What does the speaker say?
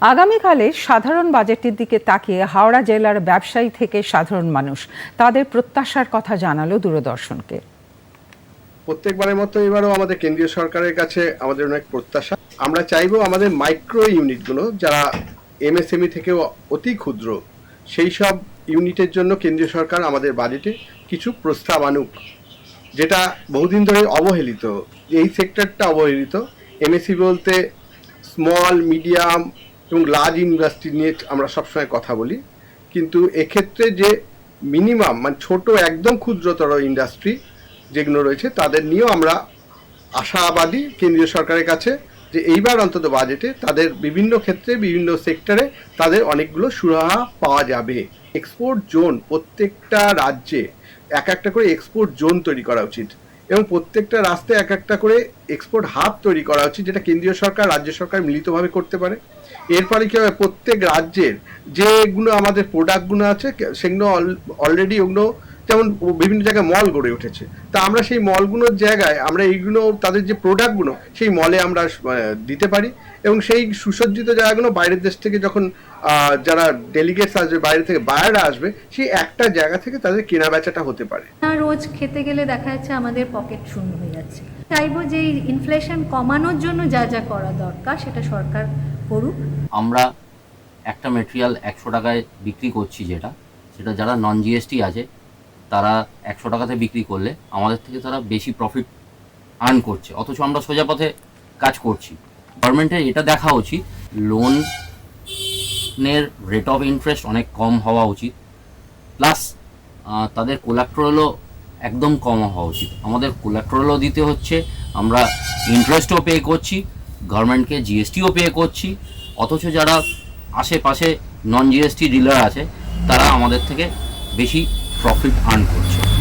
আগামীকালে সাধারণ বাজেটের দিকে তাকিয়ে হাওড়া জেলার ব্যবসায়ী থেকে সাধারণ মানুষ। তাদের প্রত্যাশার কথা জানালো দূরদর্শনকে। প্রত্যেকবারের মতো এবারও আমাদের কেন্দ্রীয় সরকারের কাছে আমাদের অনেক প্রত্যাশা। আমরা চাইব আমাদের মাইক্রো ইউনিটগুলো যারা এমএসএমই থেকেও অতি ক্ষুদ্র, সেই সব ইউনিটের জন্য কেন্দ্রীয় সরকার আমাদের বাজেটে কিছু প্রস্তাব আনুক, যেটা বহুদিন ধরে অবহেলিত। এই সেক্টরটা অবহেলিত। এমএসসি বলতে স্মল মিডিয়াম এবং লার্জ ইন্ডাস্ট্রি নিয়ে আমরা সবসময় কথা বলি। কিন্তু এক্ষেত্রে যে মিনিমাম মানে ছোট একদম ক্ষুদ্রতর ইন্ডাস্ট্রি যেগুলো রয়েছে, তাদের নিয়েও আমরা আশাবাদী কেন্দ্রীয় সরকারের কাছে যে এইবার অন্তত বাজেটে তাদের বিভিন্ন ক্ষেত্রে, বিভিন্ন সেক্টরে তাদের অনেকগুলো সুরাহা পাওয়া যাবে। এক্সপোর্ট জোন প্রত্যেকটা রাজ্যে এক একটা করে এক্সপোর্ট জোন তৈরি করা উচিত। এবং প্রত্যেকটা রাস্তায় এক একটা করে এক্সপোর্ট হাব তৈরি করা উচিত যেটা কেন্দ্রীয় সরকার, রাজ্য সরকার মিলিতভাবে করতে পারে। এর ফলে কি হবে? প্রত্যেক রাজ্যের যেগুলো আমাদের প্রোডাক্টগুলো আছে, সেগুলো অলরেডি ওগুলো যেমন বিভিন্ন জায়গায় মল গড়ে উঠেছে। তা আমরা সেই মলগুলোর জায়গায় আমরা এইগুলো তাদের যে প্রোডাক্টগুলো সেই মলে আমরা দিতে পারি এবং সেই সুসজ্জিত জায়গাগুলো বাইরের দেশ থেকে যখন যারা ডেলিগেটস আসবে বাইরে থেকে বায়াররা আসবে সেই একটা জায়গা থেকে তাদের কেনা বেচাটা হতে পারে। না রোজ খেতে গেলে দেখা যাচ্ছে আমাদের পকেট শূন্য হয়ে যাচ্ছে। চাইব যে ইনফ্লেশন কমানোর জন্য যা যা করা দরকার সেটা সরকার করুক। আমরা একটা মেটেরিয়াল একশো টাকায় বিক্রি করছি যেটা সেটা যারা নন জিএসটি আছে তারা একশো টাকাতে বিক্রি করলে আমাদের থেকে তারা বেশি প্রফিট আর্ন করছে। অথচ আমরা সোজা পথে কাজ করছি। গভর্নমেন্টের এটা দেখা উচিত। লোনের রেট অফ ইন্টারেস্ট অনেক কম হওয়া উচিত। প্লাস তাদের কোলাক্ট্রলও একদম কম হওয়া উচিত। আমাদের কোলাক্ট্রলও দিতে হচ্ছে। আমরা ইন্টারেস্টও পে করছি। গভর্নমেন্টকে জিএসটিও পে করছি। অথচ যারা আশেপাশে নন জিএসটি ডিলার আছে, তারা আমাদের থেকে বেশি প্রফিট আর্ন করছে।